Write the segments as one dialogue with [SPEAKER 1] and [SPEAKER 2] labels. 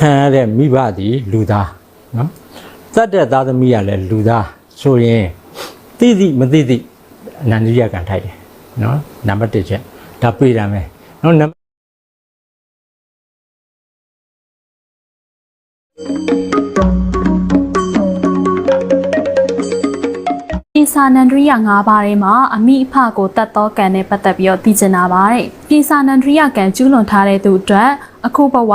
[SPEAKER 1] ခံရတဲ့မိဘသည်လူသားနော်တတ်တဲ့သားသမီးကလည်းလူသားဆိုရင်သိသိမသိသိအနန္တရိယကံထိုက်တယ်နော်နံပါတ်1ချက်ဒါပြေးတာမယ်နော်နံပါတ်
[SPEAKER 2] ပြင်စာနန္ဒရိယ၅ပါးထဲမှာအမိအဖကိုတတ်သောကံနဲ့ပတ်သက်ပြီးတော့သိချင်တာပါတဲ့ပြင်စာနန္ဒရိယကံကျူးလွန်ထားတဲ့သူအတွက်အခုဘဝ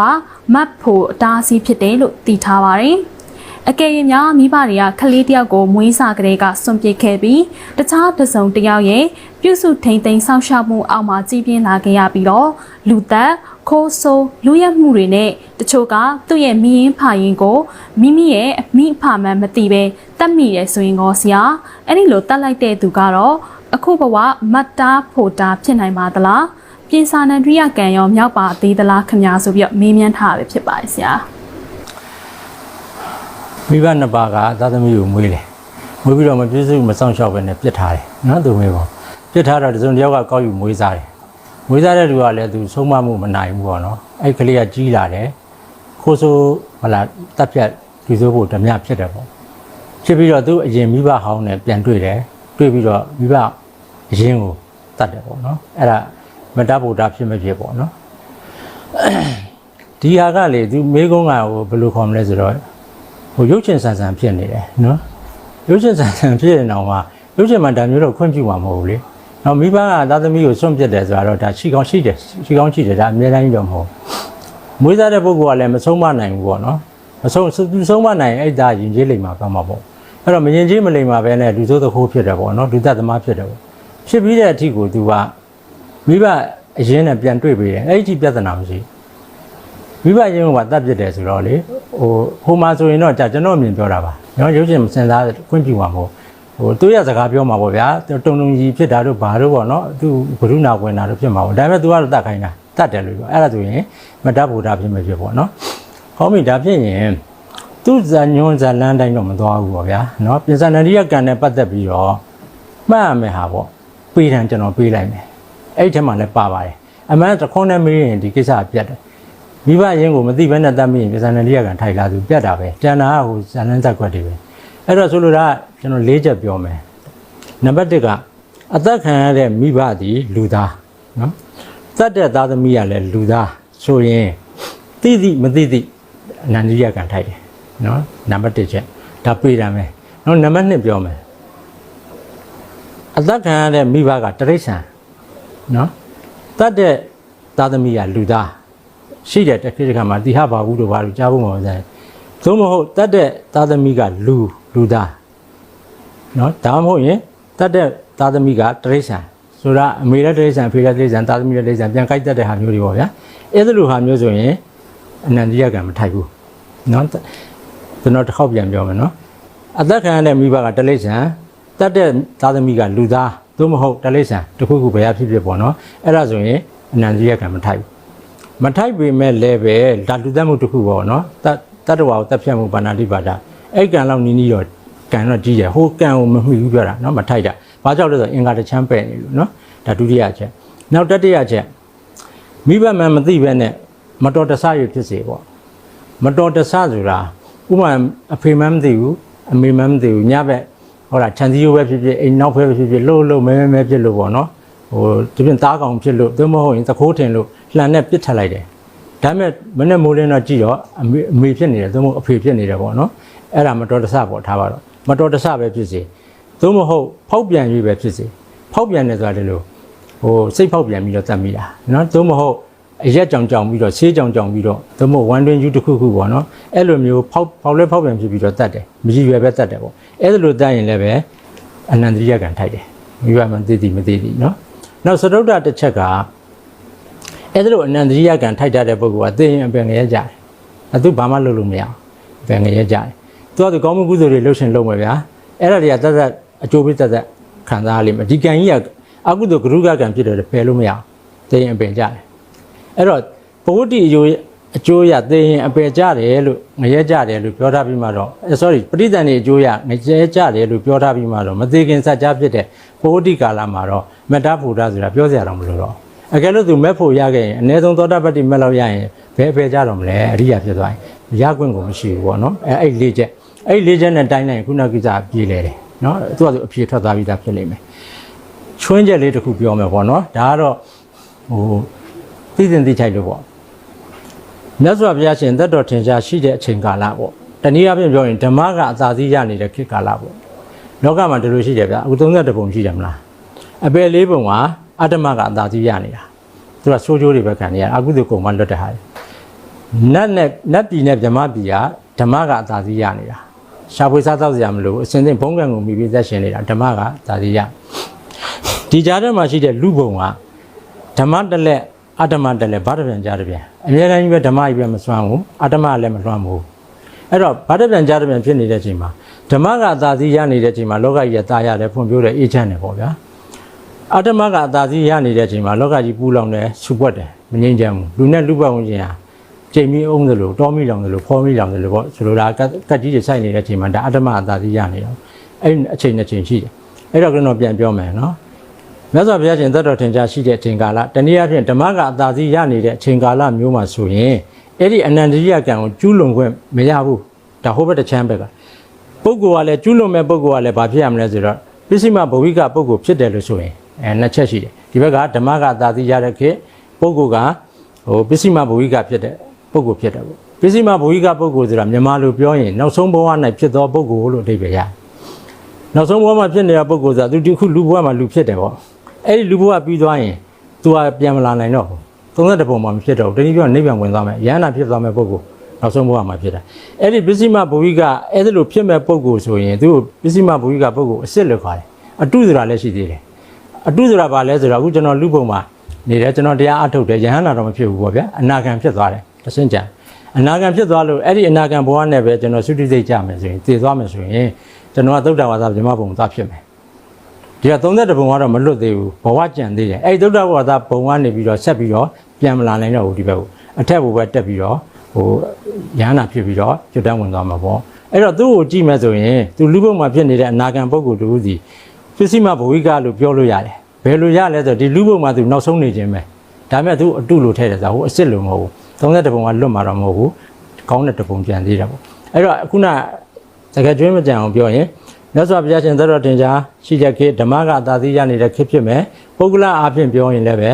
[SPEAKER 2] မတ်ဖို့အတားအဆီးဖြစ်တယ်လို့သိထားပါတယ်အကယ်၍များမိဘတွေကခလေးတယောက်ကိုမွေးစားကလေးကစွန့်ပစ်ခဲ့ပြီးတခြားတစ်စုံတစ်ယောက်ရဲ့ပြုစုထိန်သိမ်းဆောက်ရှောက်မှုအောက်မှာကြီးပြင်းလာခဲ့ရပြီးတော့လူသက်ခိုးဆိုးလူရက်မှုတွေနဲ့တချို့ကသူ့ရဲ့မိရင်ဖရင်ကိုမိမိရဲ့အမိအဖမှန်မသိပဲတတ်မိတယ်ဆိုရင်ကောဆရာအဲ့ဒီလိုတတ်လိုက်တဲ့သူကတော့အခုဘဝမတ်တာဖို့တာဖြစ်နိုင်ပါသလား ပြင်စာနန္ဒရိယကံရောမြောက်ပါသေးသလားခင်ဗျာဆိုပြီးတော့မေးမြန်းထားရဖြစ်ပါတယ်ဆရာ
[SPEAKER 1] မိဘနှစ်ပါးကသားသမီးကိုမွေးတယ်မွေးပြီးတော့မပြည့်စုံမဆောင်ရှောက်ပဲနဲ့ပြစ်ထားတယ်နော်သူမေးပေါ့ပြစ်ထားတော့တစ်စုံတစ်ယောက်ကကောက်ယူမွေးစားတယ်မွေးစားတဲ့လူကလည်းသူဆုံးမမှုမနိုင်ဘူးပေါ့နော်အဲ့ကလေးကကြီးလာတယ်ခိုးဆိုးဟလာတက်ပြတ်ဒီဆိုဖို့ဓမြဖြစ်တယ်ပေါ့ဖြစ်ပြီးတော့သူအရင်မိဘဟောင်းနဲ့ပြန်တွေ့တယ်တွေ့ပြီးတော့မိဘအရင်ကိုတတ်တယ်ပေါ့နော်အဲ့ဒါ မတတ်ဖို့ဒါဖြစ်မဖြစ်ပေါ့နော်ဒီဟာကလေသူမေးကုန်းကဟိုဘယ်လိုခေါ်မလဲဆိုတော့ဟိုရုပ်ရှင်ဆန်ဆန်ဖြစ်နေတယ်နော်ရုပ်ရှင်ဆန်ဆန်ဖြစ်နေတော့မှရုပ်ရှင်မှာဒါမျိုးတော့ခွင့်ပြုမှာမဟုတ်ဘူးလေနော်မိဘကသားသမီးကိုစွန့်ပစ်တယ်ဆိုတာတော့ဒါရှိကောင်းရှိတယ်ရှိကောင်းရှိတယ်ဒါအများတိုင်းတော့မဟုတ်မွေးသားတဲ့ပုဂ္ဂိုလ်ကလည်းမဆုံးမနိုင်ဘူးပေါ့နော်မဆုံးသူဆုံးမနိုင်ရင်အဲ့ဒါယဉ်ကျေးလိမ္မာကမှာပေါ့အဲ့တော့မယဉ်ကျေးမလိမ္မာပဲနဲ့လူဆိုးသခိုးဖြစ်တယ်ပေါ့နော်လူသက်သမားဖြစ်တယ်ပေါ့ဖြစ်ပြီးတဲ့အထိကိုသူက မိဘအရင်နဲ့ပြန်တွေ့ပေးတယ်အဲ့ဒီအထိပြဿနာမရှိဘူးမိဘချင်းကတတ်ပြစ်တယ်ဆိုတော့လေဟိုဟိုမှာဆိုရင်တော့ကြာကျွန်တော်အမြင်ပြောတာပါနော်ရုပ်ရှင်စဉ်းစားခွင့်ပြုမှာမဟုတ်ဟိုသူရစကားပြောမှာပေါ့ဗျာတုံတုံကြီးဖြစ်တာတို့ဘာတို့ပေါ့နော်သူဘုရုနာဝင်တာတို့ဖြစ်မှာပေါ့ဒါပေမဲ့ तू ကတော့တတ်ခိုင်းတာတတ်တယ်လို့ပြောအဲ့ဒါဆိုရင်မတတ်ဘူးဒါဖြစ်မဖြစ်ပေါ့နော်ဟောမိဒါဖြစ်ရင်သူဇာညွန်ဇာလန်းတိုင်းတော့မသွားဘူးပေါ့ဗျာနော်ပြင်စနရိယကံနဲ့ပတ်သက်ပြီးတော့မှတ်ရမယ်ဟာပေါ့ပေးတယ်ကျွန်တော်ပေးလိုက်မယ် အဲ့ဒီထဲမှာလည်းပါပါတယ်အမှန်တခွန်းနဲ့မေးရင်ဒီကိစ္စကပြတ်တယ်မိဘရင်းကိုမသိဘဲနဲ့တတ်မိရင်ပြဇာနန္ဒိယကံထိုက်လာသူပြတ်တာပဲကျန်တာကဟိုဇာနန်းဇက်ခွက်တွေပဲအဲ့တော့ဆိုလိုတာကကျွန်တော်၄ချက်ပြောမယ်နံပါတ်1ကအသက်ခံရတဲ့မိဘသည်လူသားနော်တတ်တဲ့သားသမီးကလည်းလူသားဆိုရင်သိသိမသိသိအနန္ဒိယကံထိုက်တယ်နော်နံပါတ်1ချက်ဒါပြေးတာမယ်နော်နံပါတ်2ပြောမယ်အသက်ခံရတဲ့မိဘကတရိษံ နော်တတ်တဲ့သားသမီးကလူသား ရှိတဲ့တစ်ခေတ်တစ်ခါမှာတိဟဘာဘူးတို့ဘာလို့ကြားဖို့မဟုတ်ဘူး။သို့မဟုတ်တတ်တဲ့သားသမီးကလူလူသားနော်ဒါမှမဟုတ်ရင်တတ်တဲ့သားသမီးကတရိษံဆိုတာအမေလည်းတရိษံအဖေလည်းတရိษံသားသမီးလည်းတရိษံပြန်ကြိုက်တတ်တဲ့ဟာမျိုးတွေပေါ့ဗျာ။အဲ့ဒါလိုဟာမျိုးဆိုရင်အနန္တရိယကံမထိုက်ဘူး။နော်ကျွန်တော်တစ်ခေါက်ပြန်ပြောမယ်နော်။အသက်ခံရတဲ့မိဘကတရိษံတတ်တဲ့သားသမီးကလူသား သို့မဟုတ်တရိษံတစ်ခုခုဘယ်ရဖြစ်ဖြစ်ပေါ့နော်။အဲ့ဒါဆိုရင်အနန္တရိယကံမထိုက်ဘူး။မထိုက်ပေမဲ့လည်းပဲဒါလူသက်မှုတစ်ခုပေါ့နော်တတတ္တဝါကိုတက်ဖြတ်မှုဘာနာတိပါဒအဲ့ကံလောက်နီးနီးတော့ကံတော့ကြီးတယ်ဟိုကံကိုမမှီဘူးပြောတာနော်မထိုက်တာဘာကြောင့်လဲဆိုတော့အင်္ဂါတစ်ချမ်းပဲ့နေလို့နော်ဒါဒုတိယချက်နောက်တတိယချက်မိဘမှန်မသိပဲနဲ့မတော်တဆရဖြစ်စေပေါ့မတော်တဆဆိုတာဥပမာအဖေမှန်းမသိဘူးအမေမှန်းမသိဘူးညဘက် ဟောတာခြံစည်းရိုးပဲဖြစ်ဖြစ်အိမ်နောက်ဖဲပဲဖြစ်ဖြစ်လှုပ်လှုပ်မဲမဲမဲဖြစ်လို့ပေါ့နော်ဟိုဒီပြင်သားကောင်ဖြစ်လို့သို့မဟုတ်ရင်သခိုးထင်လို့လှန်နဲ့ပစ်ထက်လိုက်တယ်ဒါပေမဲ့မနဲ့မိုးလင်းတော့ကြည့်တော့အမေအမေဖြစ်နေတယ်သို့မဟုတ်အဖေဖြစ်နေတယ်ပေါ့နော်အဲ့ဒါမတော်တဆပေါ့ထားပါတော့မတော်တဆပဲဖြစ်စေသို့မဟုတ်ဖောက်ပြန်၍ပဲဖြစ်စေဖောက်ပြန်တယ်ဆိုတာဒီလိုဟိုစိတ်ဖောက်ပြန်ပြီးတော့တတ်မိတာနော်သို့မဟုတ် အရက်ကြောင်ကြောင်ပြီးတော့ဆေးကြောင်ကြောင်ပြီးတော့သို့မဟုတ်ဝန်တွင်ယူတစ်ခုခုပေါ့နော်အဲ့လိုမျိုးဖောက်ဖောက်လဲဖောက်ပြန်ဖြစ်ပြီးတော့တတ်တယ်မကြည့်ရွယ်ပဲတတ်တယ်ပေါ့အဲ့လိုတတ်ရင်လည်းပဲအနန္တရိယကံထိုက်တယ်မိဘမှသိသိမသိသိနော်နောက်သရုတ်တတစ်ချက်ကအဲ့ဒါလိုအနန္တရိယကံထိုက်တတ်တဲ့ပုဂ္ဂိုလ်ကသိရင်အပင်ငရဲကြတယ်။အဲသူဘာမှလုပ်လို့မရအောင်အပင်ငရဲကြတယ်။သူကသူကောင်းမှုကုသိုလ်တွေလုပ်ရှင်လုပ်မယ်ဗျာ။အဲ့ဒါတွေကတတ်တတ်အကျိုးပေးတတ်တတ်ခံစားရလိမ့်မယ်။ဒီကံကြီးကအကုသိုလ်ကရုကကံဖြစ်တယ်ပယ်လို့မရအောင်သိရင်အပင်ကြတယ်။ အဲ့တော့ဘဝတိအကျိုးအကျိုးရသိရင်အပယ်ကြတယ်လို့ငရဲကြတယ်လို့ပြောထားပြီးမှတော့ sorry ပဋိသန္ဓေအကျိုးရငရဲကြတယ်လို့ပြောထားပြီးမှတော့မသေးခင်စัจ जा ဖြစ်တဲ့ဘဝတိကာလမှာတော့မတ္တဖူတာဆိုတာပြောစရာတော့မလိုတော့ဘူး အကယ်လို့သူမက်ဖို့ရခဲ့ရင်အ ਨੇ ဆုံးသောတာပတ္တိမက်လောက်ရရင်ဘယ်အဖေကြတော့မလဲအရိယာဖြစ်သွားရင် ရခွင့်ကိုမရှိဘူးပေါ့နော်အဲအဲ့လေးချက်အဲ့လေးချက်နဲ့တိုင်းလိုက်ရင်ခုနကိစ္စပြေးလဲတယ်နော်သူကသူအဖြေထွက်သွားပြီးသားဖြစ်လိမ့်မယ်ချွင်းချက်လေးတစ်ခုပြောမယ်ပေါ့နော်ဒါကတော့ဟို သိသိသိချိုက်လို့ပေါ့မြတ်စွာဘုရားရှင်သက်တော်ထင်ရှားရှိတဲ့အချိန်ကာလပေါ့တနည်းအားဖြင့်ပြောရင်ဓမ္မကအသာစီးရနေတဲ့ခေတ်ကာလပေါ့လောကမှာဒီလိုရှိတယ်ဗျအခု32ပုံရှိတယ်မလားအပယ်လေးပုံကအတ္တမကအသာစီးရနေတာသူကဆိုးကျိုးတွေပဲခံနေရတာအခုသူကုံမှလွတ်တဲ့ဟာတွေနတ်နဲ့နတ်ပြည်နဲ့ဗြဟ္မပြည်ကဓမ္မကအသာစီးရနေတာရှားဖွေစားသောက်စရာမလိုဘူးအစဉ်စဉ်ဘုံကံကိုမိပြီးသက်ရှင်နေတာဓမ္မကသာစီးရဒီကြားထဲမှာရှိတဲ့လူဘုံကဓမ္မတစ်လက် အတ္တမတက်လဲဘာတပြန်ကြားတပြန်အများတိုင်းပဲဓမ္မကြီးပဲမစွမ်းဘူးအတ္တမလည်းမလွှမ်းဘူးအဲ့တော့ဘာတပြန်ကြားတပြန်ဖြစ်နေတဲ့အချိန်မှာဓမ္မကသာသီရနေတဲ့အချိန်မှာလောကကြီးကသာရတယ်ဖွံ့ဖြိုးတယ်အေးချမ်းတယ်ပေါ့ဗျာအတ္တမကသာသီရနေတဲ့အချိန်မှာလောကကြီးပူလောင်တယ်ဆူပွက်တယ်မငြိမ်းချမ်းဘူးလူနဲ့လူပတ်ဝန်းကျင်ဟာချိန်မီအောင်တယ်လို့တောမီလောင်တယ်လို့ဖောမီလောင်တယ်လို့ပေါ့ဆိုလိုတာကတ်ကြီးတွေစိုက်နေတဲ့အချိန်မှာဒါအတ္တမအသာသီရနေတော့အဲ့အချိန်နဲ့ချိန်ရှိတယ်အဲ့တော့ကျွန်တော်ပြန်ပြောမယ်နော် မြတ်စွာဘုရားရှင်သက်တော်ထင်ရှားရှိတဲ့အချိန်ကာလတနည်းအားဖြင့်ဓမ္မကအသာစီးရနေတဲ့အချိန်ကာလမျိုးမှာဆိုရင်အဲ့ဒီအနန္တရိယကံကိုကျူးလွန်ခွင့်မရဘူးဒါဟိုဘက်တစ်ချမ်းဘက်ကပုဂ္ဂိုလ်ကလည်းကျူးလွန်မဲ့ပုဂ္ဂိုလ်ကလည်းဘာဖြစ်ရမလဲဆိုတော့ပစ္စည်းမဘဝိကပုဂ္ဂိုလ်ဖြစ်တယ်လို့ဆိုရင်အဲနှစ်ချက်ရှိတယ်ဒီဘက်ကဓမ္မကသာတိရတဲ့ခေတ်ပုဂ္ဂိုလ်ကဟိုပစ္စည်းမဘဝိကဖြစ်တဲ့ပုဂ္ဂိုလ်ဖြစ်တယ်ပေါ့ပစ္စည်းမဘဝိကပုဂ္ဂိုလ်ဆိုတာမြန်မာလိုပြောရင်နောက်ဆုံးဘဝ၌ဖြစ်သောပုဂ္ဂိုလ်လို့အဓိပ္ပာယ်ရတယ်နောက်ဆုံးဘဝမှာဖြစ်နေတဲ့ပုဂ္ဂိုလ်ဆိုတာသူဒီခုလူဘဝမှာလူဖြစ်တယ်ပေါ့ အဲ့ဒီလူဘဝပြီးသွားရင် तू ကပြန်မလာနိုင်တော့ဘူး31ပုံမှာမဖြစ်တော့ဘူးတနည်းပြောရင်နိဗ္ဗာန်ဝင်သွားမယ်ယန္တာဖြစ်သွားမယ်ပုဂ္ဂိုလ်နောက်ဆုံးဘဝမှာဖြစ်တာအဲ့ဒီပစ္စည်းမဘဝိကအဲ့ဒါလိုဖြစ်မဲ့ပုံကိုဆိုရင်သူပစ္စည်းမဘဝိကပုံကိုအစ်စ်လို့ခေါ်တယ်အတုဆိုတာလည်းရှိသေးတယ်အတုဆိုတာဘာလဲဆိုတော့အခုကျွန်တော်လူပုံမှာနေတယ်ကျွန်တော်တရားအထုတ်တယ်ယဟန္တာတော့မဖြစ်ဘူးပေါ့ဗျာအနာဂံဖြစ်သွားတယ်တဆင့်ကြံအနာဂံဖြစ်သွားလို့အဲ့ဒီအနာဂံဘဝနဲ့ပဲကျွန်တော်သုတိစိတ်ကြမယ်ဆိုရင်တည်သွားမယ်ဆိုရင်ကျွန်တော်ကသုဒ္ဓဝါဒဗြဟ္မဘုံသွားဖြစ်မယ် ဒီက31ဘုံကတော့မလွတ်သေးဘူးဘဝကြံသေးတယ်အဲ့ဒီသုဒ္ဓဝါဒဘုံကနေပြီးတော့ဆက်ပြီးတော့ပြန်မလာနိုင်တော့ဘူးဒီဘက်ကိုအထက်ဘုံပဲတက်ပြီးတော့ဟိုရဟနာဖြစ်ပြီးတော့ကျွတ်တန်းဝင်သွားမှာပေါ့အဲ့တော့သူ့ကိုကြည့်မယ်ဆိုရင်သူလူဘုံမှာဖြစ်နေတဲ့အနာဂံပုဂ္ဂိုလ်တူစီပစ္စည်းမဘဝိကလို့ပြောလို့ရတယ်ဘယ်လိုရလဲဆိုတော့ဒီလူဘုံမှာသူနောက်ဆုံးနေခြင်းပဲဒါပေမဲ့သူအတုလို့ထည့်တယ်ဆိုတော့ဟိုအစ်စ်လို့မဟုတ်ဘူး31ပုံကလွတ်မှာတော့မဟုတ်ဘူးကောင်းတဲ့တပုံပြန်သေးတာပေါ့အဲ့တော့ခုနစကားကျွင်းမကြံအောင်ပြောရင် မြတ်စွာဘုရားရှင်သတ္တတင်ကြားရှိတဲ့ခေတ်ဓမ္မကအသာသိရနေတဲ့ခေတ်ဖြစ်မယ်ပုဂ္ဂလအားဖြင့်ပြောရင်လည်းပဲ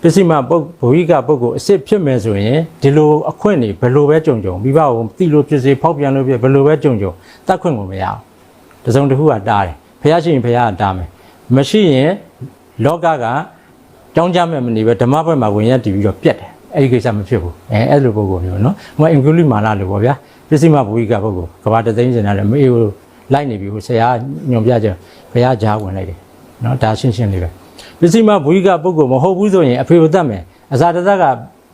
[SPEAKER 1] ပစ္စည်းမပုဂ္ဘဝိကပုဂ္ဂိုလ်အစ်စ်ဖြစ်မယ်ဆိုရင်ဒီလိုအခွင့်နေဘယ်လိုပဲကြုံကြုံမိဘကိုတိလို့ဖြစ်စေဖောက်ပြန်လို့ဖြစ်ဘယ်လိုပဲကြုံကြုံတတ်ခွင့်ကိုမရအောင်တစုံတစ်ခုကတားတယ်ဖះရှိရင်ဖះကတားမယ်မရှိရင်လောကကတောင်းကြမဲ့မနေပဲဓမ္မဘက်မှာဝင်ရတည်ပြီးတော့ပြက်တယ်အဲ့ဒီကိစ္စမဖြစ်ဘူးအဲအဲ့လိုပုဂ္ဂိုလ်မျိုးနော်ဟိုအင်္ဂုလိမာနလို့ပေါ့ဗျာပစ္စည်းမဘဝိကပုဂ္ဂိုလ်ကဘာတသိန်းစင်ရတယ်မေးကို လိုက်နေပြီဟိုဆရာညွန်ပြကြဖះကြားဝင်လိုက်တယ်နော်ဒါရှင်းရှင်းလေးပဲပစ္စည်းမဘဝိကပုဂ္ဂိုလ်မဟုတ်ဘူးဆိုရင်အဖေကိုတတ်မယ်အစာတသက်က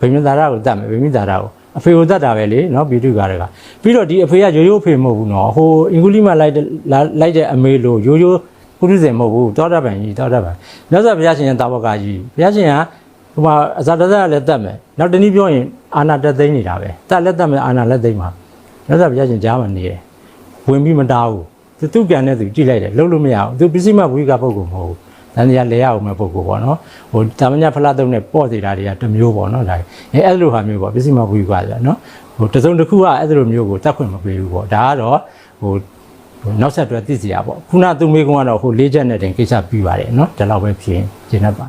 [SPEAKER 1] ဗိမြသာရကိုတတ်မယ်ဗိမြသာရကိုအဖေကိုတတ်တာပဲလေနော်ဘီတုကာရကပြီးတော့ဒီအဖေကရိုးရိုးအဖေမဟုတ်ဘူးနော်ဟိုအင်္ဂုလိမလိုက်တဲ့လိုက်တဲ့အမေလိုရိုးရိုးပုရိသေမဟုတ်ဘူးတောတပန်ကြီးတောတပန်မြတ်စွာဘုရားရှင်ရဲ့တာဝကကြီးဘုရားရှင်ကဟိုမှာအစာတသက်ကလည်းတတ်မယ်နောက်တနည်းပြောရင်အာနာတက်သိမ့်နေတာပဲတတ်လက်တတ်မယ်အာနာလက်သိမ့်မှာမြတ်စွာဘုရားရှင်ကြားမှာနေတယ် ဝင်ပြီးမတားဘူးသူသူကံနဲ့သူကြည့်လိုက်တယ်လုံးလို့မရဘူးသူပစ္စည်းမဘဝိကပုဂ္ဂိုလ်မဟုတ်ဘူးတန်တရားလဲရအောင်မဲ့ပုံကိုပေါ့နော်ဟိုတာမညာဖလားတုံးနဲ့ပေါ့စီတာတွေကတစ်မျိုးပေါ့နော်ဒါအဲအဲ့လိုဟာမျိုးပေါ့ပစ္စည်းမဘူးကွာကြာနော်ဟိုတစုံတစ်ခုကအဲ့လိုမျိုးကိုတတ်ခွင့်မပေးဘူးပေါ့ဒါကတော့ဟိုနောက်ဆက်တွဲသိစီရပေါ့ခုနသူမေကုန်းကတော့ဟိုလေးချက်နဲ့တင်ကိစ္စပြီးပါတယ်နော်ဒီလောက်ပဲဖြစ်ရင်ကျင်းတတ်ပါ